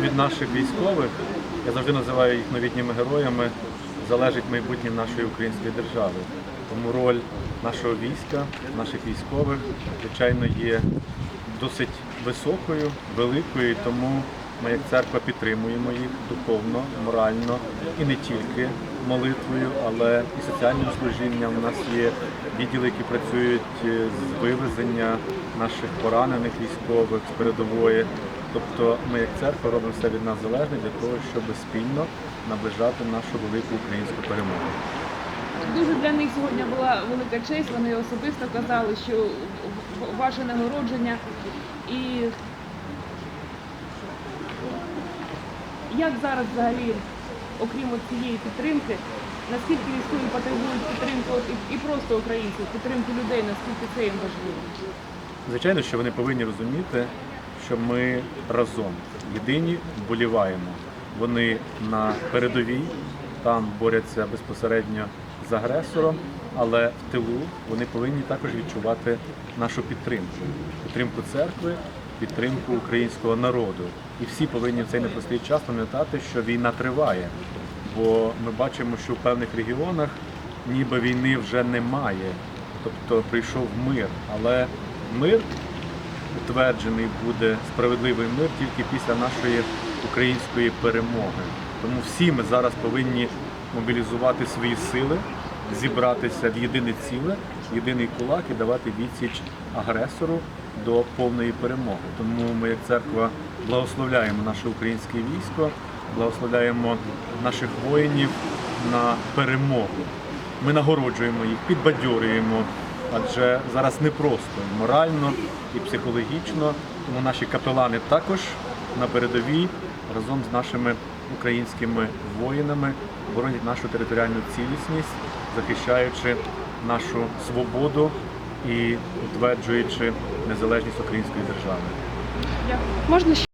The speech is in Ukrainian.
від наших військових, я завжди називаю їх новітніми героями, залежить майбутнє нашої української держави. Тому роль нашого війська, наших військових, звичайно, є досить високою, великою, тому ми як церква підтримуємо їх духовно, морально і не тільки молитвою, але і соціальним служінням. У нас є відділи, які працюють з вивезення наших поранених військових з передової. Тобто ми як церква робимо все від нас залежне для того, щоб спільно наближати нашу велику українську перемогу. Дуже для них сьогодні була велика честь. Вони особисто казали, що ваше нагородження і як зараз взагалі, окрім цієї підтримки, наскільки військові потребують підтримки і, і просто українців, підтримки людей, наскільки це їм важливо? Звичайно, що вони повинні розуміти, що ми разом єдині вболіваємо. Вони на передовій, там борються безпосередньо з агресором, але в тилу вони повинні також відчувати нашу підтримку, підтримку церкви, підтримку українського народу. І всі повинні в цей непростий час пам'ятати, що війна триває. Бо ми бачимо, що в певних регіонах ніби війни вже немає, тобто прийшов мир, але мир утверджений буде справедливий мир тільки після нашої української перемоги. Тому всі ми зараз повинні мобілізувати свої сили, зібратися в єдине ціле, єдиний кулак і давати відсіч агресору до повної перемоги. Тому ми, як церква, благословляємо наше українське військо, благословляємо наших воїнів на перемогу. Ми нагороджуємо їх, підбадьорюємо, адже зараз непросто морально і психологічно. Тому наші капелани також на передовій разом з нашими українськими воїнами боронять нашу територіальну цілісність, захищаючи нашу свободу і утверджуючи незалежність української держави. Можна ще